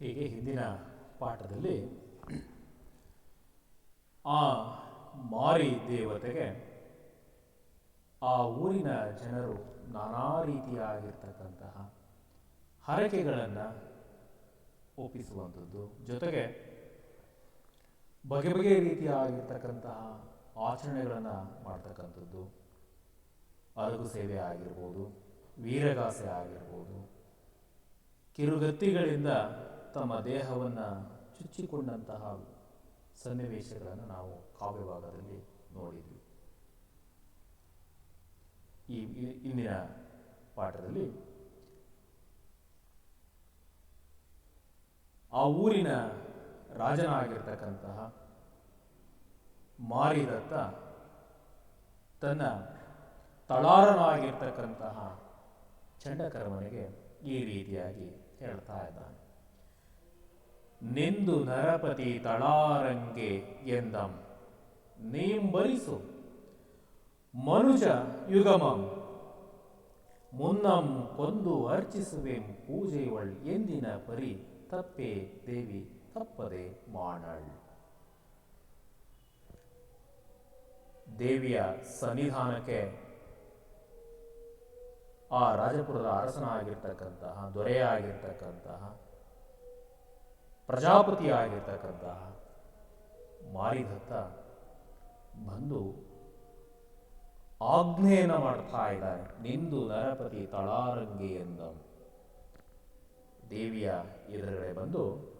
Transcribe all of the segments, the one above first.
ಹೀಗೆ ಹಿಂದಿನ ಪಾಠದಲ್ಲಿ ಆ ಮಾರಿ ದೇವತೆಗೆ ಆ ಊರಿನ ಜನರು ನಾನಾ ರೀತಿಯಾಗಿರ್ತಕ್ಕಂತಹ ಹರಕೆಗಳನ್ನು ಒಪ್ಪಿಸುವಂಥದ್ದು. ಜೊತೆಗೆ ಬಗೆ ಬಗೆ ರೀತಿಯಾಗಿರ್ತಕ್ಕಂತಹ ಆಚರಣೆಗಳನ್ನು ಮಾಡ್ತಕ್ಕಂಥದ್ದು. ಅರಗು ಸೇವೆ ಆಗಿರ್ಬೋದು, ವೀರಗಾಸೆ ಆಗಿರ್ಬೋದು, ಕಿರುಗತ್ತಿಗಳಿಂದ ತಮ್ಮ ದೇಹವನ್ನು ಚುಚ್ಚಿಕೊಂಡಂತಹ ಸನ್ನಿವೇಶಗಳನ್ನು ನಾವು ಕಾವ್ಯಭಾಗದಲ್ಲಿ ನೋಡಿದ್ವಿ. ಈ ಇಂದಿನ ಪಾಠದಲ್ಲಿ ಆ ಊರಿನ ರಾಜನಾಗಿರ್ತಕ್ಕಂತಹ ಮಾರಿದತ್ತ ತನ್ನ ತಳಾರನಾಗಿರ್ತಕ್ಕಂತಹ ಚಂಡಕರ್ಮನಿಗೆ ಈ ರೀತಿಯಾಗಿ ಹೇಳ್ತಾ ಇದ್ದಾನೆ. ನಿಂದು ನರಪತಿ ತಳಾರಂಗೆ ಎಂದಂ. ನೀಂಬರಿಸು ಮನುಜ ಯುಗಮಂ. ಮುನ್ನಂ ಕೊಂದು ಅರ್ಚಿಸುವೆಂ ಪೂಜೆಯವಳ್ ಎಂದಿನ ಪರಿ ತಪ್ಪೆ ದೇವಿ ತಪ್ಪದೆ ಮಾಡಳ್ ದೇವಿಯ ಸನ್ನಿಧಾನಕ್ಕೆ ಆ ರಾಜಪುರದ ಅರಸನಾಗಿರ್ತಕ್ಕಂತಹ, ದೊರೆಯಾಗಿರ್ತಕ್ಕಂತಹ ಪ್ರಜಾಪತಿಯಾಗಿರ್ತಕ್ಕಂತಹ ಮಾರಿದತ್ತ ಬಂದು ಆಜ್ಞೆಯನ್ನು ಮಾಡ್ತಾ ಇದ್ದಾರೆ. ನಿಂದು ನರಪತಿ ತಳಾರಂಗಿ ಎಂದ ದೇವಿಯ ಎದುರುಗಡೆ ಬಂದು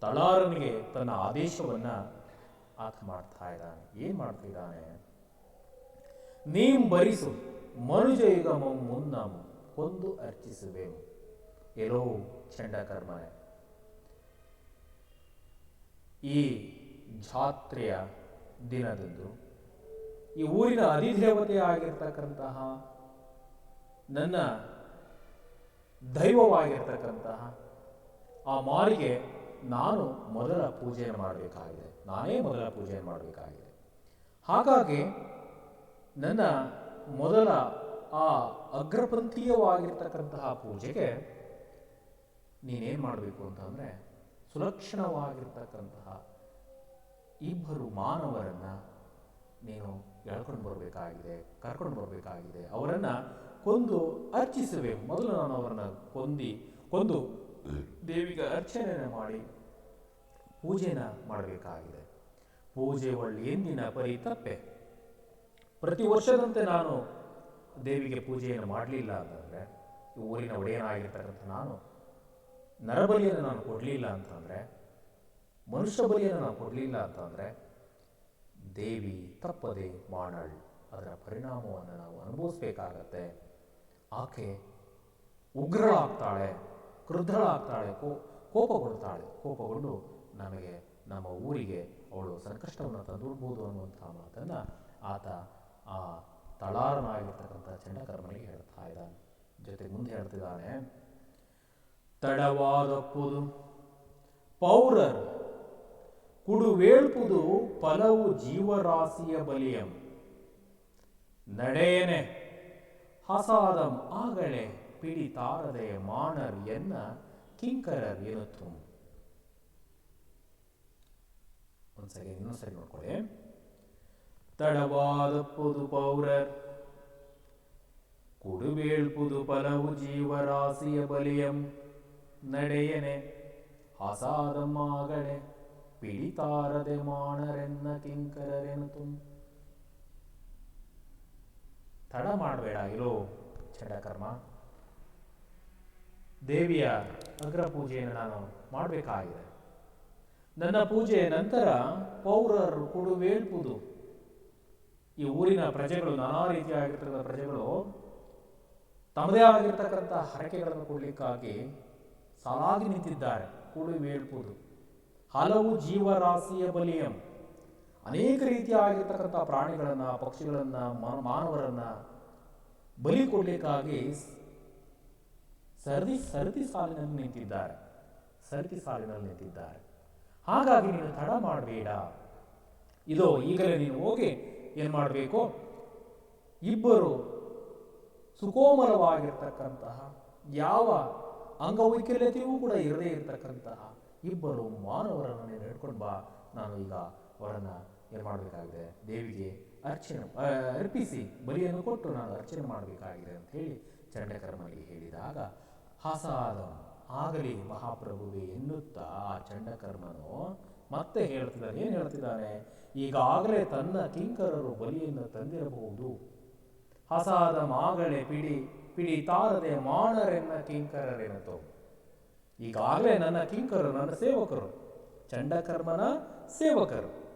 ತಳಾರನಿಗೆ ತನ್ನ ಆದೇಶವನ್ನ ಆತ ಮಾಡ್ತಾ ಇದ್ದಾನೆ. ಏನ್ ಮಾಡ್ತಿದ್ದಾನೆ ನೀಂ ಬರಿಸು ಮನುಜ ಮುನ್ನಂ, ಕೊಂದು ಅರ್ಚಿಸುವೆವು. ಎಲ್ಲೋ ಚಂಡಕರ್ಮನೆ. ಈ ಜಾತ್ರೆಯ ದಿನದಂದು, ಈ ಊರಿನ ಅಧಿದೇವತೆ ಆಗಿರ್ತಕ್ಕಂತಹ, ನನ್ನ ದೈವವಾಗಿರ್ತಕ್ಕಂತಹ, ಆ ಮಾರಿಗೆ ನಾನು ಮೊದಲ ಪೂಜೆಯನ್ನು ಮಾಡಬೇಕಾಗಿದೆ. ನಾನೇ ಮೊದಲ ಪೂಜೆಯನ್ನು ಮಾಡಬೇಕಾಗಿದೆ. ಹಾಗಾಗಿ ನನ್ನ ಮೊದಲ ಆ ಅಗ್ರಪಂಥೀಯವಾಗಿರ್ತಕ್ಕಂತಹ ಪೂಜೆಗೆ ನೀನೇನು ಮಾಡಬೇಕು ಅಂತಂದರೆ ಸುಲಕ್ಷಣವಾಗಿರ್ತಕ್ಕಂತಹ ಇಬ್ಬರು ಮಾನವರನ್ನ ನೀನು ಎಳ್ಕೊಂಡು ಬರಬೇಕಾಗಿದೆ, ಕರ್ಕೊಂಡು ಬರಬೇಕಾಗಿದೆ. ಅವರನ್ನ ಕೊಂದು ಅರ್ಚಿಸಬೇಕು ಮೊದಲು ನಾನು ಅವರನ್ನ ಕೊಂದಿ, ಕೊಂದು ದೇವಿಗೆ ಅರ್ಚನೆಯನ್ನು ಮಾಡಿ ಪೂಜೆನ ಮಾಡಬೇಕಾಗಿದೆ. ಪೂಜೆ ಒಳ್ಳೆ ಎಂದಿನ ಪರಿ ತಪ್ಪೆ ಪ್ರತಿ ವರ್ಷದಂತೆ ನಾನು ದೇವಿಗೆ ಪೂಜೆಯನ್ನು ಮಾಡಲಿಲ್ಲ ಅಂತಂದರೆ ಊರಿನ ಒಡೆಯನಾಗಿರ್ತಕ್ಕಂಥ ನಾನು ನರಬಲಿಯನ್ನು ನಾನು ಕೊಡಲಿಲ್ಲ ಅಂತಂದರೆ, ಮನುಷ್ಯ ಬಲಿಯನ್ನು ನಾನು ಕೊಡಲಿಲ್ಲ ಅಂತಂದರೆ, ದೇವಿ ತಪ್ಪದೆ ಮಾಡಳ್. ಅದರ ಪರಿಣಾಮವನ್ನು ನಾವು ಅನುಭವಿಸ್ಬೇಕಾಗತ್ತೆ. ಆಕೆ ಉಗ್ರಳಾಗ್ತಾಳೆ, ಕ್ರುದ್ಧಳಾಗ್ತಾಳೆ, ಕೋ, ಕೋಪಗೊಳ್ತಾಳೆ. ಕೋಪಗೊಂಡು ನಮಗೆ ನಮ್ಮ ಊರಿಗೆ ಅವಳು ಸಂಕಷ್ಟವನ್ನು ತಂದುಡ್ಬೋದು ಅನ್ನುವಂಥ ಮಾತನ್ನು ಆತ ಆ ತಳಾರನಾಗಿರ್ತಕ್ಕಂಥ ಚಂಡಕರ್ಮನಿಗೆ ಹೇಳ್ತಾ ಇದ್ದಾನೆ. ಜೊತೆ ಮುಂದೆ ಹೇಳ್ತಿದ್ದಾನೆ ತಡವಾದಪ್ಪುದು ಪೌರರ್ ಕುಡುವೇಳ್ಪುದು ಫಲವು ಜೀವರಾಶಿಯ ಬಲಿಯಂ ನಡೆಯನೆ ಹಸಾದಂ ಆಗಳೆ ಪಿಡಿತಾರದೆ ಮಾಣರ್ ಎನ್ನ ಕಿಂಕರರ್ ಎನ್ನುತ್ತು ಒಂದ್ಸರಿ ಇನ್ನೊಂದ್ಸರಿ ನೋಡ್ಕೊಳ್ಳಿ ತಡವಾದಪ್ಪುದು ಪೌರರ್ ಕುಡುವೇಳ್ಪುದು ಫಲವು ಜೀವರಾಶಿಯ ಬಲಿಯಂ ನಡೆಯನೆ. ಹಸಾದಮ್ಮಾಗಳೆ ಪಿಡಿತಾರದೆ ಮಾಣರೆನ್ನ ಕಿಂಕರರೆನುತು ತಡ ಮಾಡಬೇಡ, ಇಲೋ, ಚಂಡಕರ್ಮ. ದೇವಿಯ ಅಗ್ರ ಪೂಜೆಯನ್ನು ನಾನು ಮಾಡಬೇಕಾಗಿದೆ. ನನ್ನ ಪೂಜೆಯ ನಂತರ ಪೌರರು ಕುಡುವೇಳ್ಪುದು ಈ ಊರಿನ ಪ್ರಜೆಗಳು, ನಾನಾ ರೀತಿಯಾಗಿರ್ತಕ್ಕಂಥ ಪ್ರಜೆಗಳು, ತಮ್ಮದೇ ಆಗಿರ್ತಕ್ಕಂಥ ಹರಕೆಗಳನ್ನು ಕೊಡಲಿಕ್ಕಾಗಿ ಸಾಲಾಗಿ ನಿಂತಿದ್ದಾರೆ. ಕುಡುವೇಳ್ಪುದು ಹಲವು ಜೀವರಾಶಿಯ ಬಲಿಯಂ. ಅನೇಕ ರೀತಿಯಾಗಿರ್ತಕ್ಕಂಥ ಪ್ರಾಣಿಗಳನ್ನು, ಪಕ್ಷಿಗಳನ್ನು ಮಾನವರನ್ನು ಬಲಿ ಕೊಡಲಿಕ್ಕಾಗಿ ಸರದಿ, ಸರತಿ ಸಾಲಿನಲ್ಲಿ ನಿಂತಿದ್ದಾರೆ. ಸರತಿ ಸಾಲಿನಲ್ಲಿ ನಿಂತಿದ್ದಾರೆ. ಹಾಗಾಗಿ ನೀನು ತಡ ಮಾಡಬೇಡ. ಇದು, ಈಗಲೇ ನೀನು ಹೋಗಿ ಏನು ಮಾಡಬೇಕು? ಇಬ್ಬರು ಸುಕೋಮಲವಾಗಿರ್ತಕ್ಕಂತಹ ಯಾವ ಅಂಗವೈಕಲ್ಯತೆಯೂ ಕೂಡ ಇರದೇ ಇರತಕ್ಕಂತಹ ಇಬ್ಬರು ಮಾನವರನ್ನು ನೀನು ಹಿಡ್ಕೊಂಡು ಬಾ. ನಾನು ಈಗ ಅವರನ್ನು ಏನು ಮಾಡಬೇಕಾಗಿದೆ. ದೇವಿಗೆ ಅರ್ಚನೆ ಅರ್ಪಿಸಿ, ಬಲಿಯನ್ನು ಕೊಟ್ಟು ನಾನು ಅರ್ಚನೆ ಮಾಡಬೇಕಾಗಿದೆ ಅಂತ ಹೇಳಿ ಚಂಡಕರ್ಮನಿಗೆ ಹೇಳಿದಾಗ, ಹಾಸಾದ, ಆಗಲಿ ಮಹಾಪ್ರಭುವೆ ಎನ್ನುತ್ತಾ ಆ ಚಂಡಕರ್ಮನು ಮತ್ತೆ ಹೇಳ್ತಿದ್ದಾನೆ. ಏನು ಹೇಳ್ತಿದ್ದಾನೆ? ಈಗಾಗಲೇ ತನ್ನ ಕಿಂಕರರು ಬಲಿಯನ್ನು ತಂದಿರಬಹುದು. ಹಸಾದ ಮಾಗಳೆ ಪಿಡಿ ಪಿಡಿ ತಾರದೆ ಮಾಣರೆನ್ನ ಕಿಂಕರರೆನತೋ. ಈಗಾಗಲೇ ನನ್ನ ಕಿಂಕರು ನನ್ನ ಸೇವಕರು, ಚಂಡಕರ್ಮನ ಸೇವಕರು.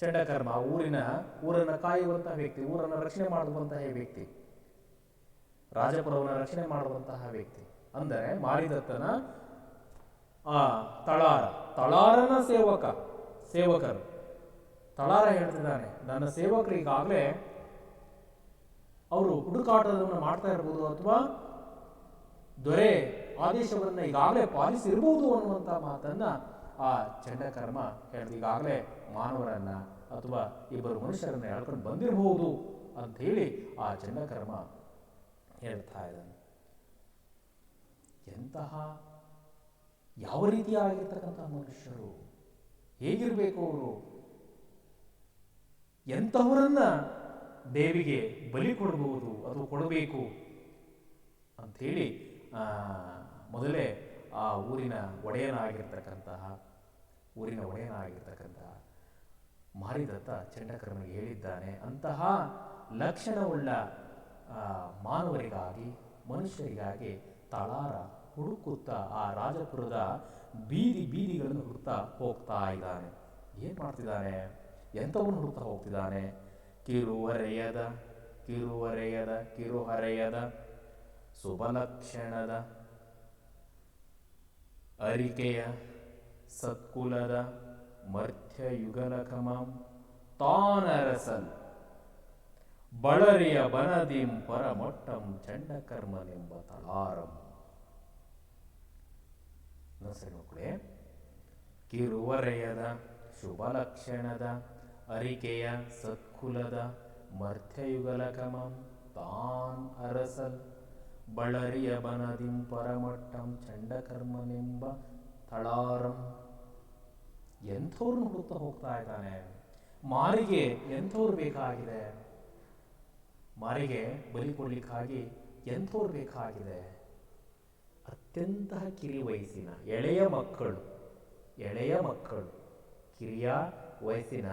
ಚಂಡಕರ್ಮ ಊರಿನ, ಊರನ್ನು ಕಾಯುವಂತಹ ವ್ಯಕ್ತಿ, ಊರನ್ನು ರಕ್ಷಣೆ ಮಾಡುವಂತಹ ವ್ಯಕ್ತಿ. ರಾಜಪುರವನ್ನು ರಕ್ಷಣೆ ಮಾಡುವಂತಹ ವ್ಯಕ್ತಿ. ಅಂದರೆ ಮಾರಿದತ್ತನ, ಆ, ತಳಾರ. ತಳಾರನ ಸೇವಕ, ಸೇವಕರು. ತಳಾರ ಹೇಳ್ತಿದ್ದಾನೆ, ನನ್ನ ಸೇವಕರು ಈಗಾಗಲೇ ಅವರು ಹುಡುಕಾಟವನ್ನು ಮಾಡ್ತಾ ಇರ್ಬೋದು ಅಥವಾ ದೊರೆ ಆದೇಶವನ್ನು ಈಗಾಗಲೇ ಪಾಲಿಸಿರ್ಬೋದು ಅನ್ನುವಂಥ ಮಾತನ್ನ ಆ ಚಂಡಕರ್ಮ ಹೇಳಿದ ಈಗಾಗಲೇ ಮಾನವರನ್ನ ಅಥವಾ ಇಬ್ಬರು ಮನುಷ್ಯರನ್ನ ಎಳ್ಕೊಂಡು ಬಂದಿರಬಹುದು ಅಂತ ಹೇಳಿ ಆ ಚಂಡಕರ್ಮ ಹೇಳ್ತಾ ಇದ್ದಾನೆ. ಎಂತಹ ಯಾವ ರೀತಿಯಾಗಿರ್ತಕ್ಕಂಥ ಮನುಷ್ಯರು ಹೇಗಿರಬೇಕು ಅವರು? ಎಂಥವರನ್ನ ದೇವಿಗೆ ಬಲಿ ಕೊಡಬಹುದು, ಅದು ಕೊಡಬೇಕು ಅಂಥೇಳಿ ಮೊದಲೇ ಆ ಊರಿನ ಒಡೆಯನಾಗಿರ್ತಕ್ಕಂತಹ ಊರಿನ ಒಡೆಯನಾಗಿರ್ತಕ್ಕಂತಹ ಮಾರಿದತ್ತ ಚಂಡಕರ್ಮನಿಗೆ ಹೇಳಿದ್ದಾನೆ. ಅಂತಹ ಲಕ್ಷಣವುಳ್ಳ ಮಾನವರಿಗಾಗಿ, ಮನುಷ್ಯರಿಗಾಗಿ ತಳಾರ ಹುಡುಕುತ್ತಾ ಆ ರಾಜಪುರದ ಬೀದಿ ಬೀದಿಗಳನ್ನು ಹುಡುಕ್ತಾ ಹೋಗ್ತಾ ಇದ್ದಾನೆ. ಏನು ಮಾಡ್ತಿದ್ದಾನೆ? ಎಂಥವನ್ನು ಹುಡುಕ್ತಾ ಹೋಗ್ತಿದ್ದಾನೆ? ಕಿರುವರೆಯದ ಕಿರುವರೆಯದ ಕಿರುಹರೆಯದ ಶುಭಲಕ್ಷಣದ ಅರಿಕೆಯ, ಸತ್ಕುಲದ ಮಧ್ಯಯುಗಲಕಮಂ ತಾನರಸಲ್ ಬಳರಿಯ ಬನದಿಂ ಪರಮೊಟ್ಟಂ ಚಂಡಕರ್ಮನೆಂಬ ತಳಾರಂ ನಸರಿ ಮಕ್ಕಳೇ ಕಿರುವರೆಯದ ಶುಭಲಕ್ಷಣದ ಅರಿಕೆಯ ಸತ್ಕುಲದ ಮರ್ಥ್ಯಯುಗಲಕಮಂ ತಾನ್ ಅರಸಲ್. ಬಳರಿಯ ಬನದಿಂ ಪರಮಟ್ಟಂ ಚಂಡಕರ್ಮನೆಂಬ ತಳಾರಂ. ಎಂಥವ್ರು ಹುಡುಕ್ತಾ ಹೋಗ್ತಾ ಇದ್ದಾನೆ. ಮಾರಿಗೆ ಎಂಥವ್ರು ಬೇಕಾಗಿದೆ. ಮಾರಿಗೆ ಬಲಿ ಕೊಡ್ಲಿಕ್ಕಾಗಿ ಎಂಥವ್ರು ಬೇಕಾಗಿದೆ. ಅತ್ಯಂತ ಕಿರಿ ವಯಸ್ಸಿನ ಎಳೆಯ ಮಕ್ಕಳು ಎಳೆಯ ಮಕ್ಕಳು, ಕಿರಿಯ ವಯಸ್ಸಿನ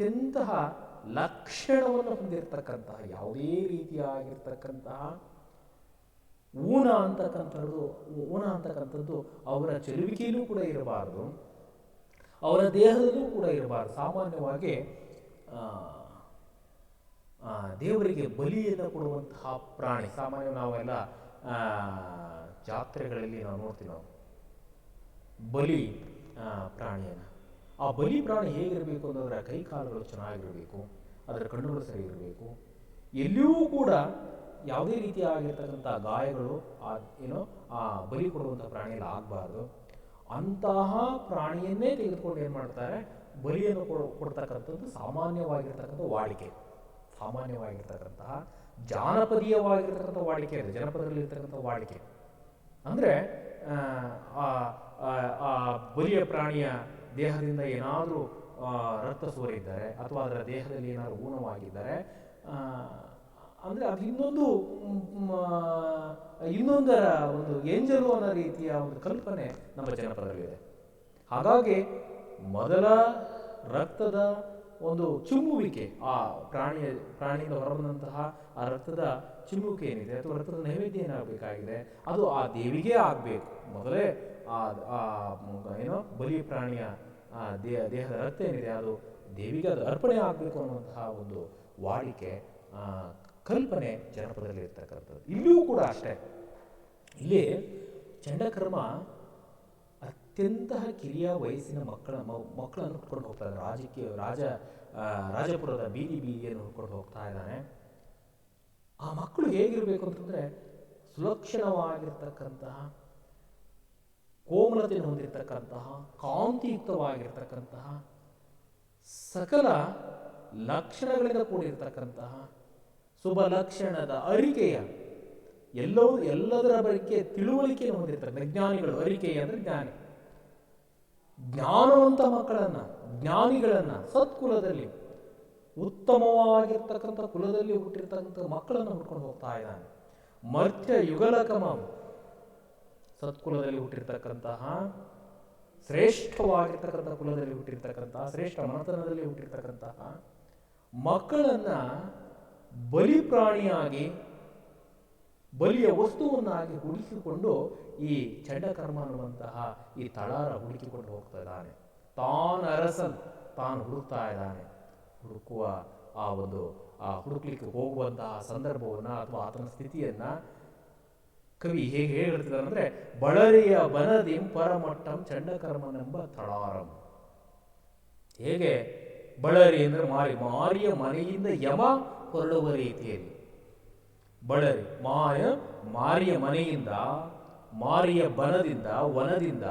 ಅತ್ಯಂತ ಲಕ್ಷಣವನ್ನು ಹೊಂದಿರತಕ್ಕಂತಹ, ಯಾವುದೇ ರೀತಿಯಾಗಿರ್ತಕ್ಕಂತಹ ಊನ ಅಂತಕ್ಕಂಥದ್ದು ಊನ ಅಂತಕ್ಕಂಥದ್ದು ಅವರ ಚೆಲುವಿಕೆಯಲ್ಲೂ ಕೂಡ ಇರಬಾರದು, ಅವರ ದೇಹದಲ್ಲೂ ಕೂಡ ಇರಬಾರದು. ಸಾಮಾನ್ಯವಾಗಿ ದೇವರಿಗೆ ಬಲಿಯನ್ನು ಕೊಡುವಂತಹ ಪ್ರಾಣಿ ಸಾಮಾನ್ಯ ನಾವೆಲ್ಲ ಜಾತ್ರೆಗಳಲ್ಲಿ ನಾವು ನೋಡ್ತೀವಿ ನಾವು. ಬಲಿ ಪ್ರಾಣಿಯನ್ನು. ಆ ಬಲಿ ಪ್ರಾಣಿ ಹೇಗಿರಬೇಕು ಅಂತಂದ್ರೆ ಕೈ ಕಾಲುಗಳು ಚೆನ್ನಾಗಿರಬೇಕು, ಅದರ ಕಣ್ಣುಗಳು ಸರಿ ಇರಬೇಕು ಎಲ್ಲಿಯೂ ಕೂಡ ಯಾವುದೇ ರೀತಿಯಾಗಿರ್ತಕ್ಕಂಥ ಗಾಯಗಳು ಆ, ಏನೋ, ಆ ಬಲಿ ಕೊಡುವಂಥ ಪ್ರಾಣಿಯಲ್ಲಿ ಆಗಬಾರ್ದು. ಅಂತಹ ಪ್ರಾಣಿಯನ್ನೇ ತೆಗೆದುಕೊಂಡು ಏನು ಮಾಡ್ತಾರೆ? ಬಲಿಯನ್ನು ಕೊಡ, ಕೊಡ್ತಕ್ಕಂಥದ್ದು ಸಾಮಾನ್ಯವಾಗಿರ್ತಕ್ಕಂಥ ವಾಡಿಕೆ. ಸಾಮಾನ್ಯವಾಗಿರ್ತಕ್ಕಂತಹ ಜಾನಪದೀಯವಾಗಿರ್ತಕ್ಕಂಥ ವಾಡಿಕೆ ಅದು ಜನಪದದಲ್ಲಿ ಇರ್ತಕ್ಕಂಥ ವಾಡಿಕೆ. ಅಂದರೆ ಆ ಬಲಿಯ ಪ್ರಾಣಿಯ ದೇಹದಿಂದ ಏನಾದರೂ ರಕ್ತ ಸೋರಿದ್ದಾರೆ ಅಥವಾ ಅದರ ದೇಹದಲ್ಲಿ ಏನಾದರೂ ಊನವಾಗಿದ್ದರೆ ಅಂದರೆ ಅದು ಇನ್ನೊಂದು ಇನ್ನೊಂದರ ಒಂದು ಏಂಜಲು ಅನ್ನೋ ರೀತಿಯ ಒಂದು ಕಲ್ಪನೆ ನಮ್ಮ ಜನಪದರಲ್ಲಿದೆ. ಹಾಗಾಗಿ ಮೊದಲ ರಕ್ತದ ಒಂದು ಚುಮ್ಮುವಿಕೆ, ಆ ಪ್ರಾಣಿಯ, ಪ್ರಾಣಿಯಿಂದ ಹೊರಬಂದಂತಹ ಆ ರಕ್ತದ ಚಿಮ್ಮುವಿಕೆ ಏನಿದೆ ಅಥವಾ ರಕ್ತದ ನೈವೇದ್ಯ ಏನಾಗಬೇಕಾಗಿದೆ, ಅದು ಆ ದೇವಿಗೆ ಆಗಬೇಕು. ಮೊದಲೇ ಆ ಏನೋ ಬಲಿ ಪ್ರಾಣಿಯ ದೇಹ ದೇಹದ ರಕ್ತ ಏನಿದೆ, ಅದು ದೇವಿಗೆ ಅದು ಅರ್ಪಣೆ ಆಗಬೇಕು ಅನ್ನುವಂತಹ ಒಂದು ವಾಡಿಕೆ ಕಲ್ಪನೆ ಜನಪದದಲ್ಲಿ ಇರ್ತಕ್ಕಂಥದ್ದು ಇಲ್ಲಿಯೂ ಕೂಡ ಅಷ್ಟೇ. ಇಲ್ಲಿ ಚಂಡಕರ್ಮ ಅತ್ಯಂತ ಕಿರಿಯ ವಯಸ್ಸಿನ ಮಕ್ಕಳ ಮಕ್ಕಳನ್ನು ಹುಡ್ಕೊಂಡು ಹೋಗ್ತಾ ಇದ್ದಾನೆ ರಾಜಕೀಯ, ರಾಜ ರಾಜಪುರದ ಬೀದಿ ಬೀದಿಯನ್ನು ಹುಡ್ಕೊಂಡು ಹೋಗ್ತಾ ಇದ್ದಾನೆ ಆ ಮಕ್ಕಳು ಹೇಗಿರಬೇಕು ಅಂತಂದ್ರೆ ಸುಲಕ್ಷಣವಾಗಿರ್ತಕ್ಕಂತಹ, ಕೋಮಲತೆಯನ್ನು ಹೊಂದಿರತಕ್ಕಂತಹ, ಕಾಂತಿಯುಕ್ತವಾಗಿರ್ತಕ್ಕಂತಹ, ಸಕಲ ಲಕ್ಷಣಗಳಿಂದ ಕೂಡಿರ್ತಕ್ಕಂತಹ ಶುಭ ಲಕ್ಷಣದ ಅರಿಕೆಯ ಎಲ್ಲವೂ ಎಲ್ಲದರ ಬಗ್ಗೆ ತಿಳುವಳಿಕೆಯನ್ನು ಹೊಂದಿರ್ತಾರೆ. ಜ್ಞಾನಿಗಳು ಅರಿಕೆ ಅಂದರೆ ಜ್ಞಾನಿ. ಜ್ಞಾನವಂತ ಮಕ್ಕಳನ್ನ, ಜ್ಞಾನಿಗಳನ್ನ ಸತ್ಕುಲದಲ್ಲಿ, ಉತ್ತಮವಾಗಿರ್ತಕ್ಕಂಥ ಕುಲದಲ್ಲಿ ಹುಟ್ಟಿರ್ತಕ್ಕಂಥ ಮಕ್ಕಳನ್ನು ಹುಡ್ಕೊಂಡು ಹೋಗ್ತಾ ಇದ್ದಾನೆ. ಮರ್ತ್ಯ ಯುಗಲಕಮ ಸತ್ಕುಲದಲ್ಲಿ ಹುಟ್ಟಿರ್ತಕ್ಕಂತಹ, ಶ್ರೇಷ್ಠವಾಗಿರ್ತಕ್ಕಂಥ ಕುಲದಲ್ಲಿ ಹುಟ್ಟಿರ್ತಕ್ಕಂತಹ, ಶ್ರೇಷ್ಠ ಮನತನದಲ್ಲಿ ಹುಟ್ಟಿರ್ತಕ್ಕಂತಹ ಮಕ್ಕಳನ್ನ ಬಲಿ ಪ್ರಾಣಿಯಾಗಿ ಬಲಿಯ ವಸ್ತುವನ್ನಾಗಿ ಹುಡುಕಿಕೊಂಡು ಈ ಚಂಡಕರ್ಮ ಅನ್ನುವಂತಹ ಈ ತಳಾರ ಹುಡುಕಿಕೊಂಡು ಹೋಗ್ತಾ ಇದ್ದಾನೆ. ತಾನು ಅರಸನ್, ತಾನು ಹುಡುಕ್ತಾ ಇದ್ದಾನೆ. ಹುಡುಕುವ ಆ ಒಂದು, ಆ ಹುಡುಕ್ಲಿಕ್ಕೆ ಹೋಗುವಂತಹ ಸಂದರ್ಭವನ್ನ ಅಥವಾ ಆತನ ಸ್ಥಿತಿಯನ್ನ ಕವಿ ಹೇಗೆ ಹೇಳ್ತಿದ್ದಾರೆ ಅಂದ್ರೆ, ಬಳರಿಯ ಬನದಿಂ ಪರಮಟ್ಟಂ ಚಂಡಕರ್ಮನೆಂಬ ತಳಾರಂ. ಹೇಗೆ? ಬಳರಿ ಅಂದ್ರೆ ಮಾರಿ, ಮಾರಿಯ ಮನೆಯಿಂದ ಯಮ ಹೊರಡುವ ರೀತಿಯಲ್ಲಿ. ಬಳರಿ ಮಾಯ ಮಾರಿಯ ಮನೆಯಿಂದ, ಮಾರಿಯ ಬನದಿಂದ, ವನದಿಂದ,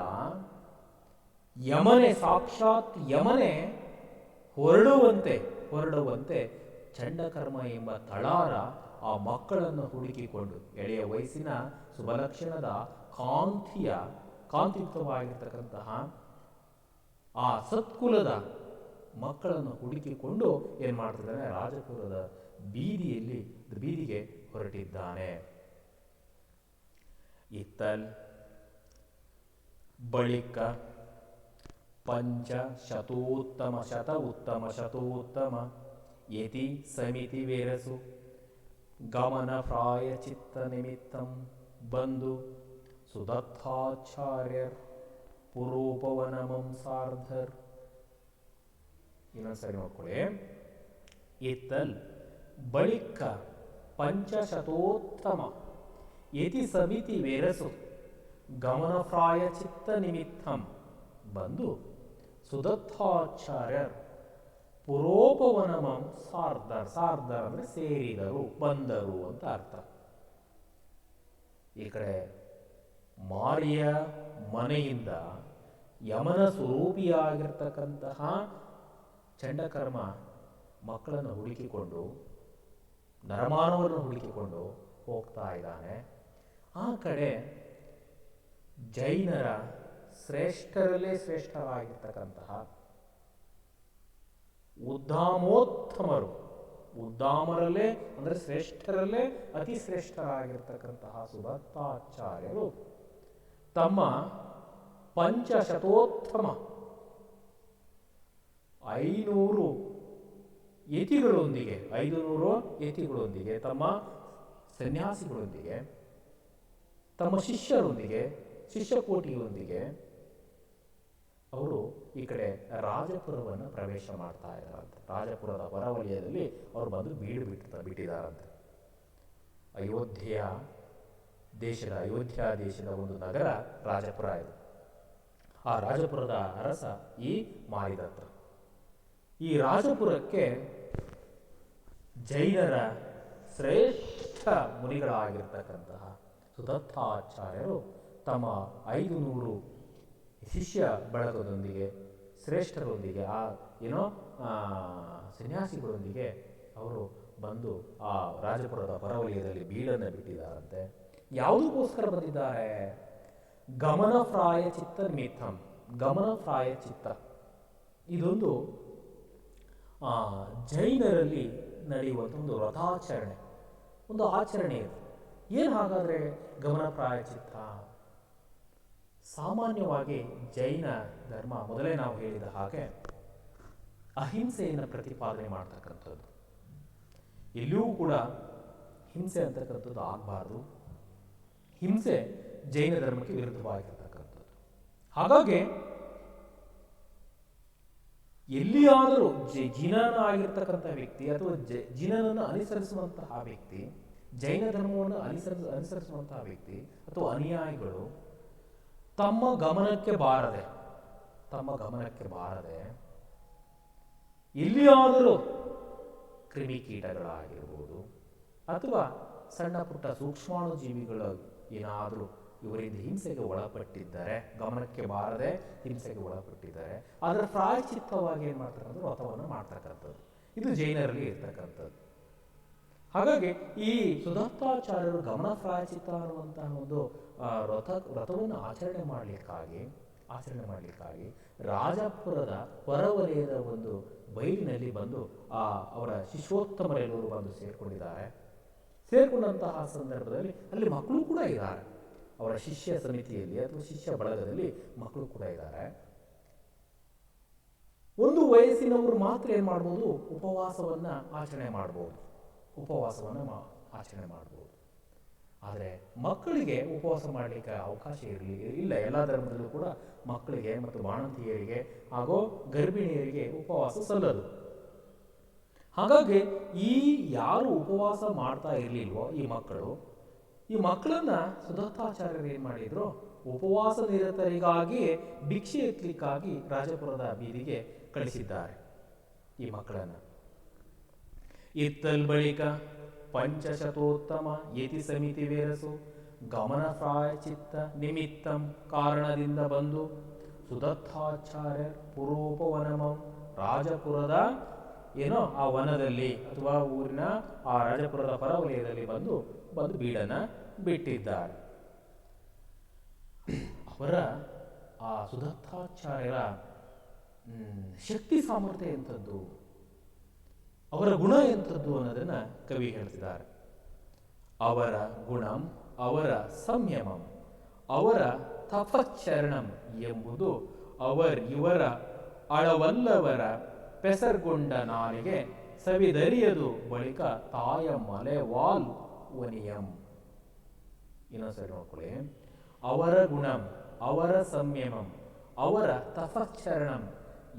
ಯಮನೆ ಸಾಕ್ಷಾತ್ ಯಮನೆ ಹೊರಡುವಂತೆ ಹೊರಡುವಂತೆ ಚಂಡಕರ್ಮ ಎಂಬ ತಳಾರ ಆ ಮಕ್ಕಳನ್ನು ಹುಡುಕಿಕೊಂಡು, ಎಳೆಯ ವಯಸ್ಸಿನ ಸುಬಲಕ್ಷಣದ ಕಾಂತಿಯ, ಕಾಂತಿಯುಕ್ತವಾಗಿರ್ತಕ್ಕಂತಹ ಆ ಸತ್ಕುಲದ ಮಕ್ಕಳನ್ನು ಹುಡುಕಿಕೊಂಡು ಏನು ಮಾಡ್ತಿದ್ದಾನೆ ರಾಜಪುರದ ಬೀದಿಯಲ್ಲಿ, ಬೀದಿಗೆ ಹೊರಟಿದ್ದಾನೆ. ಇತ್ತಲ್ ಬಳಿಕ ಪಂಚ ಶತೋತ್ತಮ ಶತ ಉತ್ತಮ ಶತೋತ್ತಮ ಯತಿ ಸಮಿತಿ ವೇರಸು ಗಮನ ಪ್ರಾಯ ಚಿತ್ತ ನಿಮಿತ್ತಂ ಬಂದು ಸುದತ್ತಾಚಾರ್ಯರ್ ಪುರೋಪವನಮಂ ಸಾರ್ಧರ್. ಇನ್ನೊಂದ್ಸರಿ ನೋಡ್ಕೊಳ್ಳಿ. ಇತ್ತಲ್ ಬಳಿಕ ಪಂಚಶತೋತ್ತಮ. ಯತಿ ಸಮಿತಿ ವೇರಸು. ಗಮನ ಪ್ರಾಯ ಚಿತ್ತ ನಿಮಿತ್ತಂ. ಬಂದು ಸುದತ್ತಾಚಾರ್ಯರ್ ಪುರೋಪವನಮಂ ಸಾರ್ಧರ್ ಸಾರ್ಧರ್ ಅಂದರೆ ಸೇರಿದರು, ಬಂದರು ಅಂತ ಅರ್ಥ. ಈ ಕಡೆ ಮಾರಿಯ ಮನೆಯಿಂದ ಯಮನ ಸ್ವರೂಪಿಯಾಗಿರ್ತಕ್ಕಂತಹ ಚಂಡಕರ್ಮ ಮಕ್ಕಳನ್ನು ಹುಡುಕಿಕೊಂಡು ನರಮಾನವರನ್ನು ಹುಡುಕಿಕೊಂಡು ಹೋಗ್ತಾ ಇದ್ದಾನೆ. ಆ ಕಡೆ ಜೈನರ ಶ್ರೇಷ್ಠರಲ್ಲೇ ಶ್ರೇಷ್ಠರಾಗಿರ್ತಕ್ಕಂತಹ ಉದ್ದಾಮೋತ್ತಮರು, ಉದ್ದಾಮರಲ್ಲೇ ಅಂದರೆ ಶ್ರೇಷ್ಠರಲ್ಲೇ ಅತಿ ಶ್ರೇಷ್ಠರಾಗಿರ್ತಕ್ಕಂತಹ ಸುದತ್ತಾಚಾರ್ಯರು ತಮ್ಮ ಪಂಚಶತೋತ್ತಮ ಐನೂರು ಯತಿಗಳೊಂದಿಗೆ ಐದು ನೂರು ಯತಿಗಳೊಂದಿಗೆ ತಮ್ಮ ಸನ್ಯಾಸಿಗಳೊಂದಿಗೆ, ತಮ್ಮ ಶಿಷ್ಯರೊಂದಿಗೆ ಶಿಷ್ಯಕೋಟಿಯೊಂದಿಗೆ ಅವರು ಈ ಕಡೆ ರಾಜಪುರವನ್ನು ಪ್ರವೇಶ ಮಾಡ್ತಾ ಇದ್ದಾರಂತೆ. ರಾಜಪುರದ ಹೊರವಲಯದಲ್ಲಿ ಅವರು ಬಂದು ಬೀಡು ಬಿಟ್ಟ, ಬಿಟ್ಟಿದ್ದಾರಂತೆ. ಅಯೋಧ್ಯೆಯ ದೇಶದ, ಅಯೋಧ್ಯ ದೇಶದ ಒಂದು ನಗರ ರಾಜಪುರ ಇದು. ಆ ರಾಜಪುರದ ಅರಸ ಈ ಮಾರಿದತ್ತ ಈ ರಾಜಪುರಕ್ಕೆ ಜೈನರ ಶ್ರೇಷ್ಠ ಮುನಿಗಳಾಗಿರ್ತಕ್ಕಂತಹ ಸುದತ್ತಾಚಾರ್ಯರು ತಮ್ಮ ಐದು ನೂರು ಶಿಷ್ಯ ಬಳಗದೊಂದಿಗೆ, ಶ್ರೇಷ್ಠರೊಂದಿಗೆ, ಆ ಏನೋ ಸನ್ಯಾಸಿಗಳೊಂದಿಗೆ ಅವರು ಬಂದು ಆ ರಾಜಪುರದ ಹೊರವಲಯದಲ್ಲಿ ಬೀಳನ್ನು ಬಿಟ್ಟಿದ್ದಾರಂತೆ. ಯಾವುದಕ್ಕೋಸ್ಕರ ಬಂದಿದ್ದಾರೆ? ಗಮನ ಪ್ರಾಯ ಚಿತ್ತ ನಿಮಿತ್ತಂ ಗಮನ ಪ್ರಾಯ ಚಿತ್ತ. ಇದೊಂದು ಜೈನರಲ್ಲಿ ನಡೆಯುವಂಥ ಒಂದು ವ್ರತಾಚರಣೆ ಒಂದು ಆಚರಣೆ ಇದು. ಏನು ಹಾಗಾದರೆ ಗಮನ ಪ್ರಾಯಚಿತ್ತ? ಸಾಮಾನ್ಯವಾಗಿ ಜೈನ ಧರ್ಮ ಮೊದಲೇ ನಾವು ಹೇಳಿದ ಹಾಗೆ ಅಹಿಂಸೆಯನ್ನು ಪ್ರತಿಪಾದನೆ ಮಾಡ್ತಕ್ಕಂಥದ್ದು. ಎಲ್ಲಿಯೂ ಕೂಡ ಹಿಂಸೆ ಅಂತಕ್ಕಂಥದ್ದು ಆಗಬಾರ್ದು. ಹಿಂಸೆ ಜೈನ ಧರ್ಮಕ್ಕೆ ವಿರುದ್ಧವಾಗಿರ್ತಕ್ಕಂಥದ್ದು. ಹಾಗಾಗಿ ಎಲ್ಲಿಯಾದರೂ ಜಿನನ ಆಗಿರ್ತಕ್ಕಂಥ ವ್ಯಕ್ತಿ ಅಥವಾ ಜಿನನನ್ನು ಅನುಸರಿಸುವಂತಹ ವ್ಯಕ್ತಿ, ಜೈನ ಧರ್ಮವನ್ನು ಅನುಸರಿಸ, ಅನುಸರಿಸುವಂತಹ ವ್ಯಕ್ತಿ ಅಥವಾ ಅನುಯಾಯಿಗಳು ತಮ್ಮ ಗಮನಕ್ಕೆ ಬಾರದೆ, ತಮ್ಮ ಗಮನಕ್ಕೆ ಬಾರದೆ ಎಲ್ಲಿಯಾದರೂ ಕ್ರಿಮಿಕೀಟಗಳಾಗಿರ್ಬೋದು ಅಥವಾ ಸಣ್ಣ ಪುಟ್ಟ ಸೂಕ್ಷ್ಮಾಣು ಜೀವಿಗಳು ಏನಾದರೂ ಇವರಿಂದ ಹಿಂಸೆಗೆ ಒಳಪಟ್ಟಿದ್ದಾರೆ. ಗಮನಕ್ಕೆ ಬಾರದೆ ಹಿಂಸೆಗೆ ಒಳಪಟ್ಟಿದ್ದಾರೆ. ಅದರ ಪ್ರಾಯಚಿತ್ತವಾಗಿ ಏನು ಮಾಡ್ತಕ್ಕಂಥದ್ದು? ವ್ರತವನ್ನು ಮಾಡ್ತಕ್ಕಂಥದ್ದು. ಇದು ಜೈನರಲ್ಲಿ ಇರ್ತಕ್ಕಂಥದ್ದು. ಹಾಗಾಗಿ ಈ ಸುದತ್ತಾಚಾರ್ಯರು ಗಮನ ಪ್ರಾಯಚಿತ್ತ ಅನ್ನುವಂತಹ ಒಂದು ವ್ರತ, ವ್ರತವನ್ನು ಆಚರಣೆ ಮಾಡಲಿಕ್ಕಾಗಿ ಆಚರಣೆ ಮಾಡಲಿಕ್ಕಾಗಿ ರಾಜಪುರದ ಹೊರವಲಯದ ಒಂದು ಬೈಲಿನಲ್ಲಿ ಬಂದು, ಆ, ಅವರ ಶಿಶೋತ್ತಮರೆಲ್ಲರೂ ಬಂದು ಸೇರಿಕೊಂಡಿದ್ದಾರೆ. ಸೇರಿಕೊಂಡಂತಹ ಸಂದರ್ಭದಲ್ಲಿ ಅಲ್ಲಿ ಮಕ್ಕಳು ಕೂಡ ಇದ್ದಾರೆ. ಅವರ ಶಿಷ್ಯ ಸಮಿತಿಯಲ್ಲಿ ಅಥವಾ ಶಿಷ್ಯ ಬಳಗದಲ್ಲಿ ಮಕ್ಕಳು ಕೂಡ ಇದ್ದಾರೆ. ಒಂದು ವಯಸ್ಸಿನವರು ಮಾತ್ರ ಏನು ಮಾಡ್ಬೋದು? ಉಪವಾಸವನ್ನ ಆಚರಣೆ ಮಾಡ್ಬೋದು. ಉಪವಾಸವನ್ನ ಆಚರಣೆ ಮಾಡ್ಬೋದು. ಆದರೆ ಮಕ್ಕಳಿಗೆ ಉಪವಾಸ ಮಾಡಲಿಕ್ಕೆ ಅವಕಾಶ ಇರಲಿ ಇಲ್ಲ, ಎಲ್ಲ ಧರ್ಮದಲ್ಲೂ ಕೂಡ ಮಕ್ಕಳಿಗೆ ಮತ್ತು ಬಾಣಂತಿಯರಿಗೆ ಹಾಗೂ ಗರ್ಭಿಣಿಯರಿಗೆ ಉಪವಾಸ ಸಲ್ಲದು. ಹಾಗಾಗಿ ಈ ಯಾರು ಉಪವಾಸ ಮಾಡ್ತಾ ಇರಲಿಲ್ವೋ ಈ ಮಕ್ಕಳು ಈ ಮಕ್ಕಳನ್ನ ಸುದತ್ತಾಚಾರ್ಯರು ಏನು ಮಾಡಿದ್ರು? ಉಪವಾಸ ನಿರತರಿಗಾಗಿ ಭಿಕ್ಷೆ ಎತ್ತಲಿಕ್ಕಾಗಿ ರಾಜಪುರದ ಬೀದಿಗೆ ಕಳಿಸಿದ್ದಾರೆ ಈ ಮಕ್ಕಳನ್ನ. ಇತ್ತಲ್ ಬಳಿಕ ಪಂಚಶತೋತ್ತಮ ಯತಿ ಸಮಿತಿ ವೇರಸು ಗಮನ ಪ್ರಾಯಚಿತ್ತ ನಿಮಿತ್ತಂ ಕಾರಣದಿಂದ ಬಂದು ಸುದತ್ತಾಚಾರ್ಯ ಪುರೋಪವನಮಂ ರಾಜಪುರದ ಏನೋ ಆ ವನದಲ್ಲಿ ಅಥವಾ ಊರಿನ ಆ ರಾಜಪುರದ ಪರವಲಯದಲ್ಲಿ ಬಂದು ಬಂದು ಬೀಡನ್ನ ಬಿಟ್ಟಿದ್ದಾರೆ. ಅವರ ಆ ಸುದತ್ತಾಚಾರ್ಯರ ಶಕ್ತಿ ಸಾಮರ್ಥ್ಯ ಎಂಥದ್ದು, ಅವರ ಗುಣ ಎಂಥದ್ದು ಅನ್ನೋದನ್ನ ಕವಿ ಹೇಳ್ತಿದ್ದಾರೆ. ಅವರ ಗುಣಂ, ಅವರ ಸಂಯಮಂ, ಅವರ ತಪಶ್ಚರಣಂ ಎಂಬುದು ಅವರ್ ಇವರ ಅಳವಲ್ಲವರ ಪೆಸರ್ಗೊಂಡ ನಾಲಿಗೆ ಸವಿದರಿಯದು ಬಳಿಕ ತಾಯ ಮಲೆ ವಾಲ್ ವನಿಯಂ ಇನ್ನೊಂದ್ಸರಿ ನೋಡ್ಕೊಳ್ಳಿ ಅವರ ಗುಣಂ, ಅವರ ಸಂಯಮಂ, ಅವರ ತಪಶ್ಚರಣಂ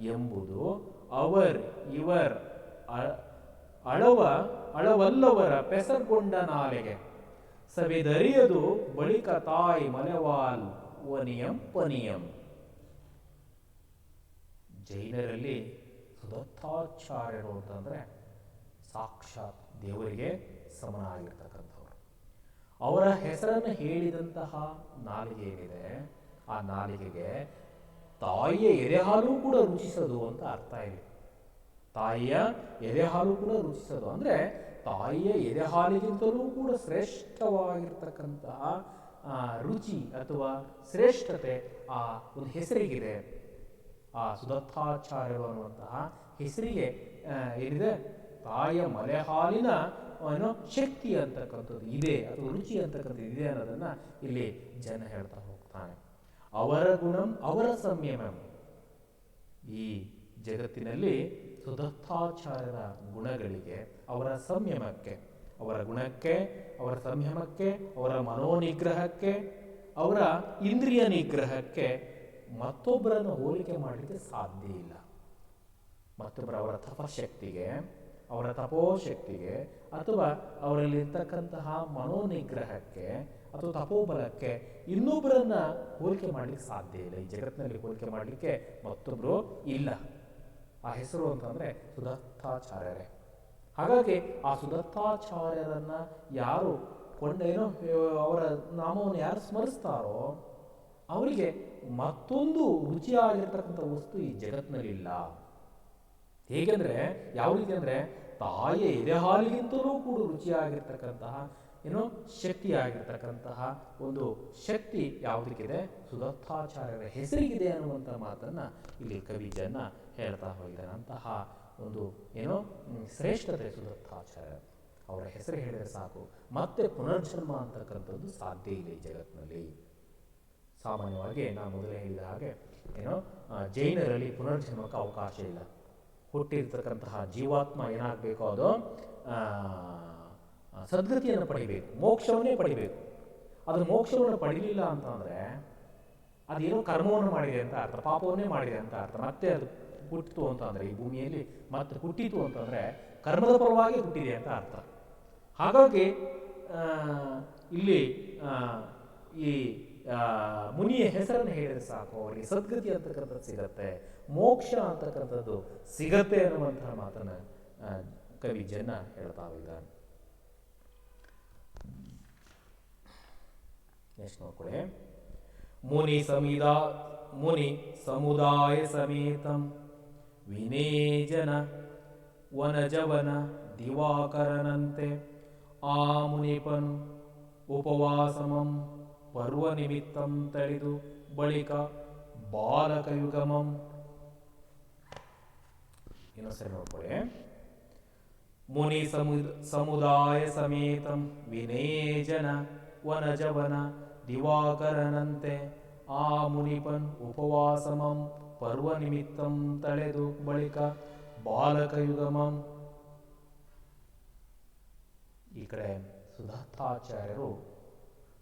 ಎಂಬುದು ಅವರ್, ಇವರ್ ಅಳವ, ಅಳವಲ್ಲವರ ಪೆಸರ್ಗೊಂಡ ನಾಲೆಗೆ. ಸವಿದರಿಯದು ಬಳಿಕ ತಾಯಿ ಮಲೆವಾಲ್ ವನಿಯಂ ಪನಿಯಂ. ಜೈನರಲ್ಲಿ ಸುದತ್ತಾಚಾರ್ಯರು ಅಂತಂದ್ರೆ ಸಾಕ್ಷಾತ್ ದೇವರಿಗೆ ಸಮನಾಗಿರ್ತಕ್ಕಂಥವ್ರು. ಅವರ ಹೆಸರನ್ನು ಹೇಳಿದಂತಹ ನಾಲಿಗೆ ಏನಿದೆ ಆ ನಾಲಿಗೆಗೆ ತಾಯಿಯ ಎದೆಹಾಲು ಕೂಡ ರುಚಿಸದು ಅಂತ ಅರ್ಥ ಇದೆ. ತಾಯಿಯ ಎದೆಹಾಲು ಕೂಡ ರುಚಿಸೋದು. ಅಂದ್ರೆ ತಾಯಿಯ ಎದೆಹಾಲಿಗಿಂತಲೂ ಕೂಡ ಶ್ರೇಷ್ಠವಾಗಿರ್ತಕ್ಕಂತಹ ರುಚಿ ಅಥವಾ ಶ್ರೇಷ್ಠತೆ ಆ ಒಂದು ಹೆಸರಿಗಿದೆ. ಆ ಸುದತ್ತಾಚಾರ್ಯರು ಅನ್ನುವಂತಹ ಹೆಸರಿಗೆ ಏನಿದೆ? ತಾಯಿಯ ಮಲೆ ಹಾಲಿನ ಏನೋ ಶಕ್ತಿ ಅಂತಕ್ಕಂಥದ್ದು ಇದೆ ಅಥವಾ ರುಚಿ ಅಂತಕ್ಕಂಥದ್ದು ಇದೆ ಅನ್ನೋದನ್ನ ಇಲ್ಲಿ ಜನ ಹೇಳ್ತಾ ಹೋಗ್ತಾನೆ ಅವರ ಗುಣಂ, ಅವರ ಸಂಯಮ. ಈ ಜಗತ್ತಿನಲ್ಲಿ ಸುದತ್ತಾಚಾರ್ಯರ ಗುಣಗಳಿಗೆ, ಅವರ ಸಂಯಮಕ್ಕೆ, ಅವರ ಗುಣಕ್ಕೆ, ಅವರ ಸಂಯಮಕ್ಕೆ, ಅವರ ಮನೋನಿಗ್ರಹಕ್ಕೆ, ಅವರ ಇಂದ್ರಿಯ ನಿಗ್ರಹಕ್ಕೆ ಮತ್ತೊಬ್ಬರನ್ನು ಹೋಲಿಕೆ ಮಾಡಲಿಕ್ಕೆ ಸಾಧ್ಯ ಇಲ್ಲ. ಮತ್ತೊಬ್ಬರ ಅವರ ತಪಶಕ್ತಿಗೆ, ಅವರ ತಪೋಶಕ್ತಿಗೆ ಅಥವಾ ಅವರಲ್ಲಿರ್ತಕ್ಕಂತಹ ಮನೋನಿಗ್ರಹಕ್ಕೆ ಅಥವಾ ತಪೋಬಲಕ್ಕೆ ಇನ್ನೊಬ್ಬರನ್ನ ಹೋಲಿಕೆ ಮಾಡಲಿಕ್ಕೆ ಸಾಧ್ಯ ಇಲ್ಲ. ಈ ಜಗತ್ತಿನಲ್ಲಿ ಹೋಲಿಕೆ ಮಾಡಲಿಕ್ಕೆ ಮತ್ತೊಬ್ಬರು ಇಲ್ಲ. ಆ ಹೆಸರು ಅಂತಂದ್ರೆ ಸುದತ್ತಾಚಾರ್ಯರೇ. ಹಾಗಾಗಿ ಆ ಸುದತ್ತಾಚಾರ್ಯರನ್ನ ಯಾರು ಕೊಂಡೇನೋ ಅವರ ನಾಮವನ್ನು ಯಾರು ಸ್ಮರಿಸ್ತಾರೋ ಅವರಿಗೆ ಮತ್ತೊಂದು ರುಚಿಯಾಗಿರ್ತಕ್ಕಂಥ ವಸ್ತು ಈ ಜಗತ್ತಿನಲ್ಲಿಲ್ಲ. ಹೇಗೆಂದ್ರೆ, ಯಾವ ರೀತಿ ಅಂದ್ರೆ ತಾಯಿಯ ಎದೆ ಹಾಲಿಗಿಂತಲೂ ಕೂಡ ರುಚಿಯಾಗಿರ್ತಕ್ಕಂತಹ, ಏನೋ ಶಕ್ತಿಯಾಗಿರ್ತಕ್ಕಂತಹ ಒಂದು ಶಕ್ತಿ ಯಾವುದಕ್ಕಿದೆ? ಸುದತ್ತಾಚಾರ್ಯರ ಹೆಸರಿಗಿದೆ ಅನ್ನುವಂಥ ಮಾತನ್ನ ಇಲ್ಲಿ ಕವಿ ಜನ ಹೇಳ್ತಾ ಹೋಗಿದ್ದಾನೆ ಅಂತಹ ಒಂದು ಏನೋ ಶ್ರೇಷ್ಠತೆ ಸುದತ್ತಾಚಾರ್ಯ. ಅವರ ಹೆಸರು ಹೇಳಿದರೆ ಸಾಕು. ಮತ್ತೆ ಪುನರ್ಜನ್ಮ ಅಂತಕ್ಕಂಥದ್ದು ಸಾಧ್ಯ ಇಲ್ಲ ಈ ಜಗತ್ತಿನಲ್ಲಿ. ಸಾಮಾನ್ಯವಾಗಿ ನಾನು ಮೊದಲೇ ಹೇಳಿದ ಹಾಗೆ, ಏನೋ ಜೈನರಲ್ಲಿ ಪುನರ್ಜನ್ಮಕ್ಕೆ ಅವಕಾಶ ಇಲ್ಲ. ಹುಟ್ಟಿರ್ತಕ್ಕಂತಹ ಜೀವಾತ್ಮ ಏನಾಗಬೇಕು ಅದು? ಸದ್ಗತಿಯನ್ನು ಪಡಿಬೇಕು, ಮೋಕ್ಷವನ್ನೇ ಪಡಿಬೇಕು. ಅದು ಮೋಕ್ಷವನ್ನು ಪಡಿಲಿಲ್ಲ ಅಂತಂದ್ರೆ ಅದೇನೋ ಕರ್ಮವನ್ನು ಮಾಡಿದೆ ಅಂತ ಅರ್ಥ, ಪಾಪವನ್ನೇ ಮಾಡಿದೆ ಅಂತ ಅರ್ಥ. ಮತ್ತೆ ಅದು ಹುಟ್ಟಿತು ಅಂತಂದರೆ, ಈ ಭೂಮಿಯಲ್ಲಿ ಮತ್ತೆ ಹುಟ್ಟಿತು ಅಂತಂದರೆ ಕರ್ಮದ ಪರವಾಗಿ ಹುಟ್ಟಿದೆ ಅಂತ ಅರ್ಥ. ಹಾಗಾಗಿ ಇಲ್ಲಿ ಈ ಮುನಿಯ ಹೆಸರನ್ನು ಹೇಳಿದರೆ ಸಾಕು. ಅವರಿಗೆ ಸದ್ಗತಿ ಅಂತಕ್ಕಂಥದ್ದು ಸಿಗತ್ತೆ. ಮೋಕ್ಷ ಅಂತಕ್ಕಂಥದ್ದು ಸಿಗತ್ತೆ ಅನ್ನುವಂತಹ ಮಾತನ್ನ ಕವಿ ಜನ ಹೇಳ್ತಾ ಇದ್ದಾನೆ ನೆಕ್ಸ್ಟ್ ನೋಡ್ಕೊಳ್ಳಿ ಮುನಿ ಸಮೀದಾ, ಮುನಿ ಸಮುದಾಯ ಸಮೇತಂ, ವಿನೇಜನ ವನಜವನ ದಿವಾಕರನಂತೆ, ಆ ಮುನಿಪನು ಉಪವಾಸಮಂ ಪರ್ವ ನಿಮಿತ್ತಂ ತಳೆದು ಬಳಿಕ ಬಾಲಕಯುಗಮಂ ಇನ್ನೊಂದ್ಸರಿ ಮುನಿ ಸಮುದ, ಸಮುದಾಯ ಸಮೇತಂ ವಿನೇಜನ ವನಜವನ ದಿವಾಕರನಂತೆ ಆ ಮುನಿಪನ್ ಉಪವಾಸಮಂ ಪರ್ವ ನಿಮಿತ್ತಂ ತಳೆದು ಬಳಿಕ ಬಾಲಕಯುಗಮಂ. ಈ ಕಡೆ ಸುಧಾತಾಚಾರ್ಯರು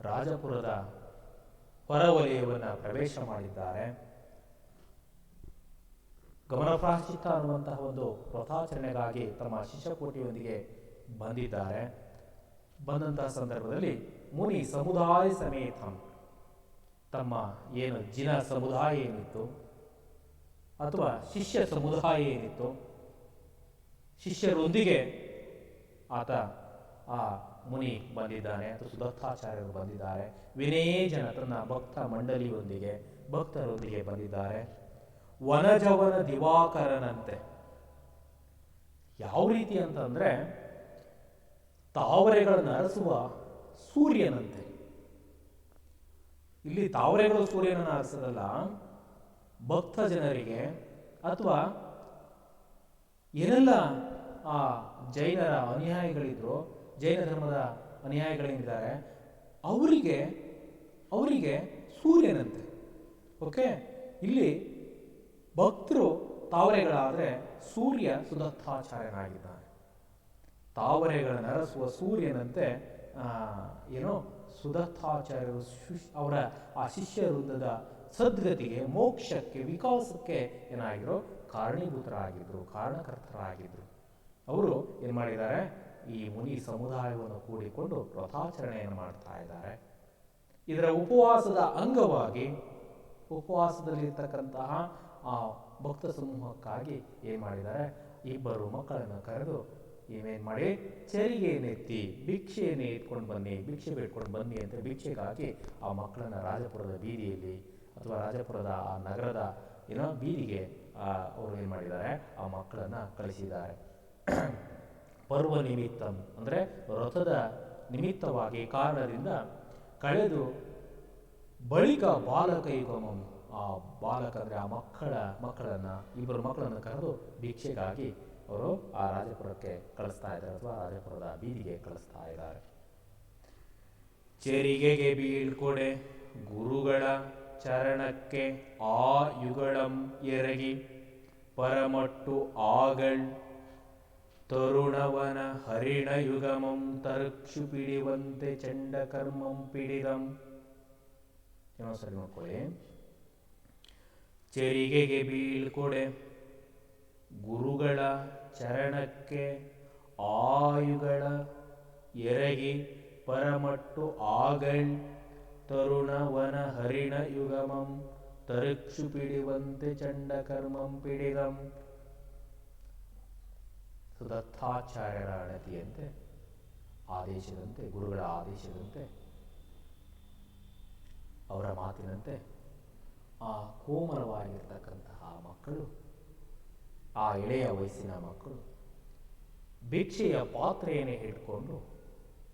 ರಾಜಪುರದ ಹೊರವಲಯವನ್ನು ಪ್ರವೇಶ ಮಾಡಿದ್ದಾರೆ. ಗಮನಪ್ರಾಶ್ಚಿತ್ತ ಅನ್ನುವಂತಹ ಒಂದು ವ್ರತಾಚರಣೆಗಾಗಿ ತಮ್ಮ ಶಿಷ್ಯಕೋಟಿಯೊಂದಿಗೆ ಬಂದಿದ್ದಾರೆ. ಬಂದಂತಹ ಸಂದರ್ಭದಲ್ಲಿ ಮುನಿ ಸಮುದಾಯ ಸಮೇತ ತಮ್ಮ ಏನು ಜಿನ ಸಮುದಾಯ ಏನಿತ್ತು ಅಥವಾ ಶಿಷ್ಯ ಸಮುದಾಯ ಏನಿತ್ತು, ಶಿಷ್ಯರೊಂದಿಗೆ ಆತ ಆ ಮುನಿ ಬಂದಿದ್ದಾನೆ ಅಥವಾ ಸುದತ್ತಾಚಾರ್ಯರು ಬಂದಿದ್ದಾರೆ. ವಿನಯೇಜನ ತನ್ನ ಭಕ್ತ ಮಂಡಳಿಯೊಂದಿಗೆ, ಭಕ್ತರೊಂದಿಗೆ ಬಂದಿದ್ದಾರೆ. ವನಜವನ ದಿವಾಕರನಂತೆ. ಯಾವ ರೀತಿ ಅಂತಂದ್ರೆ ತಾವರೆಗಳನ್ನು ಅರಸುವ ಸೂರ್ಯನಂತೆ. ಇಲ್ಲಿ ತಾವರೆಗಳು ಸೂರ್ಯನನ್ನು ಅರಸದಲ್ಲ ಭಕ್ತ ಜನರಿಗೆ ಅಥವಾ ಏನೆಲ್ಲ ಆ ಜೈನರ ಅನುಯಾಯಿಗಳಿದ್ರು, ಜೈನ ಧರ್ಮದ ಅನುಯಾಯಿಗಳೇನಿದ್ದಾರೆ ಅವರಿಗೆ ಅವರಿಗೆ ಸೂರ್ಯನಂತೆ. ಓಕೆ ಇಲ್ಲಿ ಭಕ್ತರು ತಾವರೆಗಳಾದರೆ ಸೂರ್ಯ ಸುದತ್ತಾಚಾರ್ಯನಾಗಿದ್ದಾನೆ. ತಾವರೆಗಳ ನರಸುವ ಸೂರ್ಯನಂತೆ ಏನೋ ಸುದತ್ತಾಚಾರ್ಯರು ಅವರ ಆ ಶಿಷ್ಯ ವೃದ್ಧದ ಸದ್ಗತಿಗೆ, ಮೋಕ್ಷಕ್ಕೆ, ವಿಕಾಸಕ್ಕೆ ಏನಾಗಿರೋ ಕಾರಣೀಭೂತರಾಗಿದ್ದರು ಕಾರಣಕರ್ತರಾಗಿದ್ದರು ಅವರು ಏನು ಮಾಡಿದ್ದಾರೆ? ಈ ಮುನಿ ಸಮುದಾಯವನ್ನು ಕೂಡಿಕೊಂಡು ವ್ರತಾಚರಣೆಯನ್ನು ಮಾಡ್ತಾ ಇದ್ದಾರೆ. ಇದರ ಉಪವಾಸದ ಅಂಗವಾಗಿ, ಉಪವಾಸದಲ್ಲಿರ್ತಕ್ಕಂತಹ ಆ ಭಕ್ತ ಸಮೂಹಕ್ಕಾಗಿ ಏನು ಮಾಡಿದ್ದಾರೆ? ಇಬ್ಬರು ಮಕ್ಕಳನ್ನು ಕರೆದು ಇವೇನು ಮಾಡಿ? ಚರಿಗೆಯನ್ನೆತ್ತಿ ಭಿಕ್ಷೆಯನ್ನೇ ಇಟ್ಕೊಂಡು ಬನ್ನಿ, ಭಿಕ್ಷೆ ಬೇಡ್ಕೊಂಡು ಬನ್ನಿ ಅಂತ ಭಿಕ್ಷೆಗಾಗಿ ಆ ಮಕ್ಕಳನ್ನ ರಾಜಪುರದ ಬೀದಿಯಲ್ಲಿ ಅಥವಾ ರಾಜಪುರದ ಆ ನಗರದ ಏನೋ ಬೀದಿಗೆ ಅವರು ಏನು ಮಾಡಿದ್ದಾರೆ? ಆ ಮಕ್ಕಳನ್ನ ಕಳಿಸಿದ್ದಾರೆ. ಪರ್ವ ನಿಮಿತ್ತಂ ಅಂದರೆ ವ್ರತದ ನಿಮಿತ್ತವಾಗಿ ಕಾರಣದಿಂದ ಕಳೆದು ಬಳಿಕ ಬಾಲಕ ಯುಗಮಂ ಆ ಬಾಲಕ ಅಂದರೆ ಆ ಮಕ್ಕಳ ಮಕ್ಕಳನ್ನು, ಇಬ್ಬರು ಮಕ್ಕಳನ್ನು ಕರೆದು ಭಿಕ್ಷೆಗಾಗಿ ಅವರು ಆ ರಾಜಪುರಕ್ಕೆ ಕಳಿಸ್ತಾ ಇದ್ದಾರೆ ಅಥವಾ ರಾಜಪುರದ ಬೀದಿಗೆ ಕಳಿಸ್ತಾ ಇದ್ದಾರೆ. ಚೆರಿಗೆಗೆ ಬೀಳ್ಕೊಡೆ ಗುರುಗಳ ಚರಣಕ್ಕೆ ಆ ಯುಗಳಂ ಎರಗಿ, ಪರಮಟ್ಟು ಆಗಳ್, ತರುಣವನ ಹರಿಣ ಯುಗಮಂ ತರಕ್ಷು ಪಿಡಿವಂತೆ ಚಂಡ ಕರ್ಮಂ ಪಿಡಿದಂ. ಇನ್ನೊಂದ್ಸರಿ ನೋಡ್ಕೊಳ್ಳಿ. ಚೆರಿಗೆಗೆ ಬೀಳ್ಕೊಡೆ. ಗುರುಗಳ ಚರಣಕ್ಕೆ ಆಯುಗಳ ಎರಗಿ ಪರಮಟ್ಟು ಆಗಳ್ ತರುಣ ವನ ಹರಿಣ ಯುಗಮಂ ತರಕ್ಷು ಪಿಡಿವಂತೆ ಚಂಡಕರ್ಮಂ ಪಿಡಿದಂ ಸುದತ್ತಾಚಾರ್ಯರ ಅಣತಿಯಂತೆ ಆದೇಶದಂತೆ, ಗುರುಗಳ ಆದೇಶದಂತೆ, ಅವರ ಮಾತಿನಂತೆ ಆ ಕೋಮಲವಾಗಿರ್ತಕ್ಕಂತಹ ಮಕ್ಕಳು, ಆ ಎಳೆಯ ವಯಸ್ಸಿನ ಮಕ್ಕಳು ಭಿಕ್ಷೆಯ ಪಾತ್ರೆಯನ್ನೇ ಹಿಡ್ಕೊಂಡು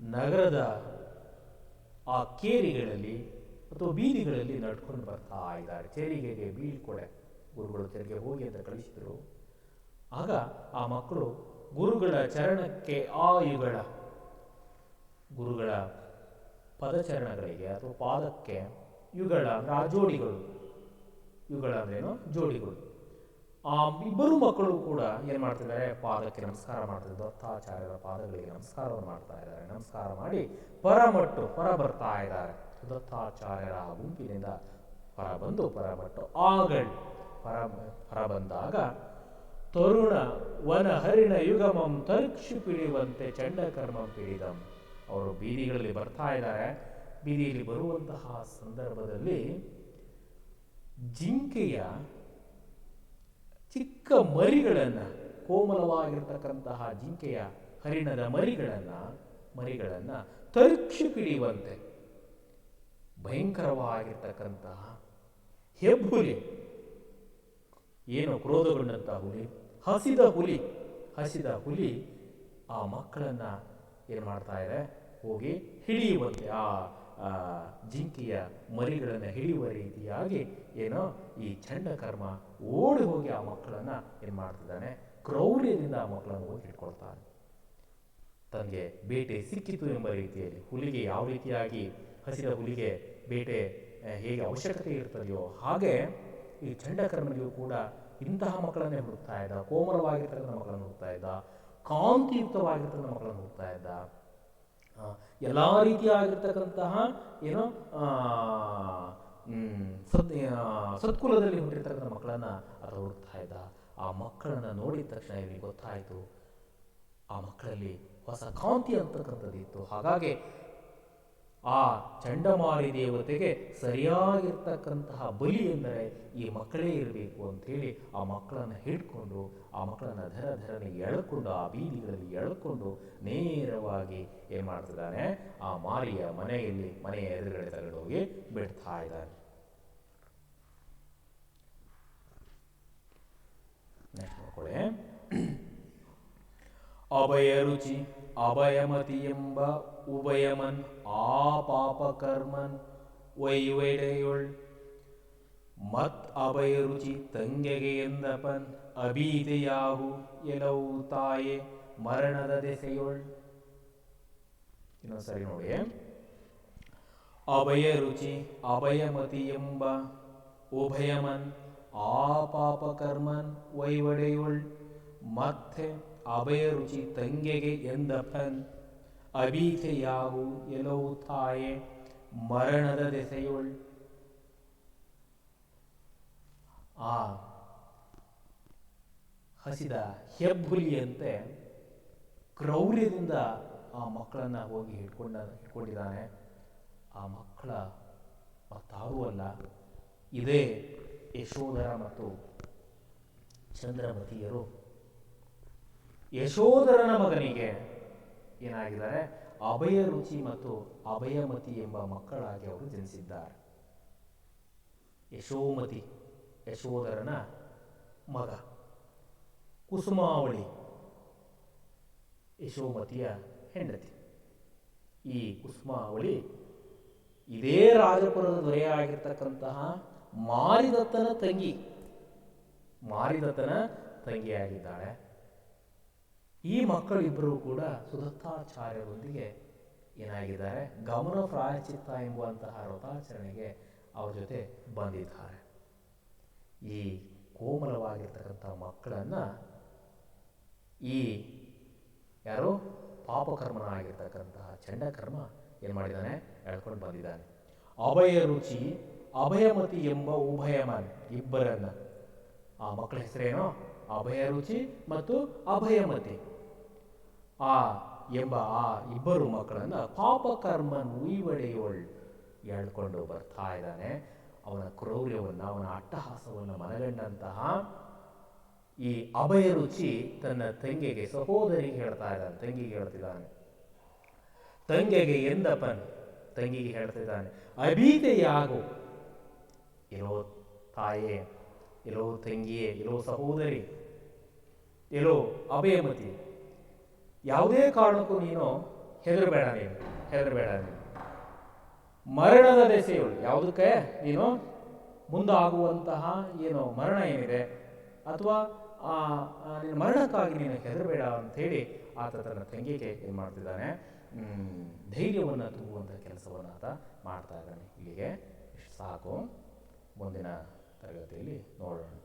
ನಗರದ ಆ ಕೇರಿಗಳಲ್ಲಿ ಅಥವಾ ಬೀದಿಗಳಲ್ಲಿ ನಡ್ಕೊಂಡು ಬರ್ತಾ ಇದ್ದಾರೆ. ತೆರಿಗೆಗೆ ಬೀಳ್ಕೊಡೆ ಗುರುಗಳು ತೆರಿಗೆ ಹೋಗಿ ಅಂತ ಕಳಿಸಿದರು. ಆಗ ಆ ಮಕ್ಕಳು ಗುರುಗಳ ಚರಣಕ್ಕೆ ಆಯುಗಳ ಯುಗಳ ಗುರುಗಳ ಪದಚರಣಗಳಿಗೆ ಅಥವಾ ಪಾದಕ್ಕೆ ಯುಗಳ ಅಂದ್ರೆ ಆ ಜೋಡಿಗಳು. ಆ ಇಬ್ಬರು ಮಕ್ಕಳು ಕೂಡ ಏನು ಮಾಡ್ತಿದ್ದಾರೆ? ಪಾದಕ್ಕೆ ನಮಸ್ಕಾರ ಮಾಡ್ತಿದ್ದ ದತ್ತಾಚಾರ್ಯರ ಪಾದಗಳಿಗೆ ನಮಸ್ಕಾರವನ್ನು ಮಾಡ್ತಾ ಇದ್ದಾರೆ. ನಮಸ್ಕಾರ ಮಾಡಿ ಪರಮಟ್ಟು ಹೊರ ಬರ್ತಾ ಇದ್ದಾರೆ. ದತ್ತಾಚಾರ್ಯರ ಗುಂಪಿನಿಂದ ಹೊರ ಬಂದು ಪರಮಟ್ಟು ಆಗಳ್ ಹೊರ ಹೊರ ಬಂದಾಗ ತರುಣ ವನ ಹರಿಣ ಯುಗಮಂ ತರುಕ್ಷು ಪಿಡಿಯುವಂತೆ ಚಂಡಕರ್ಮಂ ಪಿಡಿದಂ. ಅವರು ಬೀದಿಗಳಲ್ಲಿ ಬರ್ತಾ ಇದ್ದಾರೆ. ಬೀದಿಯಲ್ಲಿ ಬರುವಂತಹ ಸಂದರ್ಭದಲ್ಲಿ ಜಿಂಕೆಯ ಚಿಕ್ಕ ಮರಿಗಳನ್ನು, ಕೋಮಲವಾಗಿರ್ತಕ್ಕಂತಹ ಜಿಂಕೆಯ ಹರಿಣದ ಮರಿಗಳನ್ನು ಮರಿಗಳನ್ನು ತರ್ಕ್ಷಿ ಪಿಡಿಯುವಂತೆ ಭಯಂಕರವಾಗಿರ್ತಕ್ಕಂತಹ ಹೆಬ್ಬುಲಿ. ಏನು ಕ್ರೋಧಗೊಂಡಂತಹ ಹುಲಿ, ಹಸಿದ ಹುಲಿ ಹಸಿದ ಹುಲಿ ಆ ಮಕ್ಕಳನ್ನ ಏನು ಮಾಡ್ತಾ ಇದೆ? ಹೋಗಿ ಹಿಡಿಯುವಂತೆ, ಆ ಆ, ಜಿಂಕೆಯ ಮರಿಗಳನ್ನು ಹಿಡಿಯುವ ರೀತಿಯಾಗಿ ಏನೋ ಈ ಚಂಡಕರ್ಮ ಓಡಿ ಹೋಗಿ ಆ ಮಕ್ಕಳನ್ನು ಏನು ಮಾಡ್ತಿದ್ದಾನೆ? ಕ್ರೌರ್ಯದಿಂದ ಆ ಮಕ್ಕಳನ್ನು ಹೋಗಿ ಹಿಡ್ಕೊಳ್ತಾನೆ. ತನಗೆ ಬೇಟೆ ಸಿಕ್ಕಿತು ಎಂಬ ರೀತಿಯಲ್ಲಿ ಹುಲಿಗೆ ಯಾವ ರೀತಿಯಾಗಿ ಹಸಿದ ಹುಲಿಗೆ ಬೇಟೆ ಹೇಗೆ ಅವಶ್ಯಕತೆ ಇರ್ತದೆಯೋ ಹಾಗೆ ಈ ಚಂಡಕರ್ಮನಿಗೂ ಕೂಡ ಇಂತಹ ಮಕ್ಕಳನ್ನೇ ಹುಡುಕ್ತಾ ಇದ್ದ ಕೋಮಲವಾಗಿರ್ತಕ್ಕಂಥ ಮಕ್ಕಳನ್ನು ಹುಡುಕ್ತಾ ಇದ್ದ ಕಾಂತಿಯುಕ್ತವಾಗಿರ್ತಕ್ಕಂಥ ಮಕ್ಕಳನ್ನು ಹುಡುಕ್ತಾ ಇದ್ದ. ಎಲ್ಲ ರೀತಿಯಾಗಿರ್ತಕ್ಕಂತಹ ಏನೋ ಸತ್ ಸತ್ಕುಲದಲ್ಲಿ ಹುಟ್ಟಿರ್ತಕ್ಕಂಥ ಮಕ್ಕಳನ್ನು ಆತ ಹುಡುಕ್ತಾ ಇದ್ದ. ಆ ಮಕ್ಕಳನ್ನು ನೋಡಿದ ತಕ್ಷಣ ಇವನಿಗೆ ಗೊತ್ತಾಯಿತು, ಆ ಮಕ್ಕಳಲ್ಲಿ ಹೊಸ ಕಾಂತಿ ಅಂತಕ್ಕಂಥದ್ದು ಇತ್ತು ಹಾಗಾಗಿ ಆ ಚಂಡಮಾರಿ ದೇವತೆಗೆ ಸರಿಯಾಗಿರ್ತಕ್ಕಂತಹ ಬಲಿ ಎಂದರೆ ಈ ಮಕ್ಕಳೇ ಇರಬೇಕು ಅಂಥೇಳಿ ಆ ಮಕ್ಕಳನ್ನು ಹಿಡ್ಕೊಂಡು, ಆ ಮಕ್ಕಳನ್ನು ಧರ ಧರನೆ ಎಳ್ಕೊಂಡು, ಆ ಬೀದಿಗಳಲ್ಲಿ ಎಳ್ಕೊಂಡು ನೇರವಾಗಿ ಏನು ಮಾಡ್ತಿದ್ದಾನೆ? ಆ ಮಾರಿಯ ಮನೆಯಲ್ಲಿ, ಮನೆಯ ಎದುರುಗಡೆ ತಗೊಂಡೋಗಿ ಬಿಡ್ತಾ ಇದ್ದಾನೆ. ನೆಕ್ಸ್ಟ್ ನೋಡ್ಕೊಳ್ಳಿ. ಅಭಯ ರುಚಿ. ಅಭಯಮತಿ ಎಂಬ ಉಭಯಮನ್, ಆ ಪಾಪ ಕರ್ಮನ್ ವೈವೈಡೆಯೊಳ್. ಮತ್ ಅಭಯ ರುಚಿ ತಂಗೆಗೆ ಎಂದಪನ್ ಅಬೀದೆಯಾಗು ಎಲವು ತಾಯೆ ಮರಣದ ದೆಸೆಯೊಳ್. ಇನ್ನೊಂದ್ಸರಿ ನೋಡಿ. ಅಭಯ ರುಚಿ ಅಭಯಮತಿ ಎಂಬ ಉಭಯಮನ್, ಆ ಪಾಪ ಕರ್ಮನ್ ವೈವಡೆಯೊಳ್. ಮತ್ತೆ ಅಭಯ ರುಚಿ ತಂಗೆಗೆ ಎಂದಪನ್ ಅಬೀತೆಯಾವು ಎಲವು ತಾಯೆ, ಮರಣದ ದೆಸೆಯೊಳ್. ಆ ಹಸಿದ ಹೆಬ್ಬುಲಿಯಂತೆ ಕ್ರೌರ್ಯದಿಂದ ಆ ಮಕ್ಕಳನ್ನ ಹೋಗಿ ಹಿಡ್ಕೊಂಡ, ಹಿಡ್ಕೊಂಡಿದ್ದಾನೆ. ಆ ಮಕ್ಕಳ ಮತ್ತಾರೂ ಅಲ್ಲ, ಇದೇ ಯಶೋಧರ ಮತ್ತು ಚಂದ್ರಮತಿಯರು. ಯಶೋಧರನ ಮಗನಿಗೆ ಏನಾಗಿದ್ದಾರೆ? ಅಭಯ ರುಚಿ ಮತ್ತು ಅಭಯಮತಿ ಎಂಬ ಮಕ್ಕಳಾಗಿ ಅವರು ಜನಿಸಿದ್ದಾರೆ. ಯಶೋಮತಿ, ಯಶೋಧರನ ಮಗ. ಕುಸುಮಾವಳಿ, ಯಶೋಮತಿಯ ಹೆಂಡತಿ. ಈ ಕುಸುಮಾವಳಿ ಇದೇ ರಾಜಪುರದ ದೊರೆಯಾಗಿರ್ತಕ್ಕಂತಹ ಮಾರಿದತ್ತನ ತಂಗಿ. ಮಾರಿದತ್ತನ ತಂಗಿಯಾಗಿದ್ದಾಳೆ. ಈ ಮಕ್ಕಳಿಬ್ಬರು ಕೂಡ ಸುದತ್ತಾಚಾರ್ಯರೊಂದಿಗೆ ಏನಾಗಿದ್ದಾರೆ? ಗಮನ ಪ್ರಾಯಚಿತ್ತ ಎಂಬುವಂತಹ ವ್ರತಾಚರಣೆಗೆ ಅವ್ರ ಜೊತೆ ಬಂದಿದ್ದಾರೆ. ಈ ಕೋಮಲವಾಗಿರ್ತಕ್ಕಂಥ ಮಕ್ಕಳನ್ನ ಈ ಯಾರು? ಪಾಪಕರ್ಮನಾಗಿರ್ತಕ್ಕಂತಹ ಚಂಡಕರ್ಮ ಏನು ಮಾಡಿದ್ದಾನೆ? ಎಳ್ಕೊಂಡು ಬಂದಿದ್ದಾನೆ. ಅಭಯ ರುಚಿ ಅಭಯಮತಿ ಎಂಬ ಉಭಯಮನ್ ಇಬ್ಬರನ್ನ. ಆ ಮಕ್ಕಳ ಹೆಸರೇನೋ? ಅಭಯ ರುಚಿ ಮತ್ತು ಅಭಯಮತಿ ಆ ಎಂಬ ಆ ಇಬ್ಬರು ಮಕ್ಕಳನ್ನು ಪಾಪಕರ್ಮನ್ ಉಯ್ವಡೆಯೋಳ್ ಎಳ್ಕೊಂಡು ಬರ್ತಾ ಇದ್ದಾನೆ. ಅವನ ಕ್ರೌರ್ಯವನ್ನು, ಅವನ ಅಟ್ಟಹಾಸವನ್ನು ಮನಗಂಡಂತಹ ಈ ಅಭಯ ರುಚಿ ತನ್ನ ತಂಗಿಗೆ ಸಹೋದರಿಗೆ ಹೇಳ್ತಾ ಇದ್ದಾನೆ, ತಂಗಿಗೆ ಹೇಳ್ತಿದ್ದಾನೆ. ತಂಗಿಗೆ ಎಂದಪ್ಪನ್, ತಂಗಿಗೆ ಹೇಳ್ತಿದ್ದಾನೆ, ಅಭೀತೆಯಾಗು. ಇರೋ ತಾಯೇ, ಇರೋ ತಂಗಿಯೇ, ಇರೋ ಸಹೋದರಿ, ಇರೋ ಅಭಯಮತಿ ಯಾವುದೇ ಕಾರಣಕ್ಕೂ ನೀನು ಹೆದರಬೇಡ ನೀನು ಹೆದರಬೇಡ ನೀನು. ಮರಣದ ದೆಸೆಯಳು. ಯಾವುದಕ್ಕೆ? ನೀನು ಮುಂದಾಗುವಂತಹ ಏನು ಮರಣ ಏನಿದೆ ಅಥವಾ ಆ ನಿನ್ನ ಮರಣಕ್ಕಾಗಿ ನೀನು ಹೆದರಬೇಡ ಅಂಥೇಳಿ ಆತ ತನ್ನ ತಂಗಿಗೆ ಏನು ಮಾಡ್ತಿದ್ದಾನೆ. ಧೈರ್ಯವನ್ನು ತುಂಬುವಂಥ ಕೆಲಸವನ್ನು ಆತ ಮಾಡ್ತಾ ಇದ್ದಾನೆ. ಇಲ್ಲಿಗೆ ಸಾಕು. ಮುಂದಿನ ತರಗತಿಯಲ್ಲಿ ನೋಡೋಣ.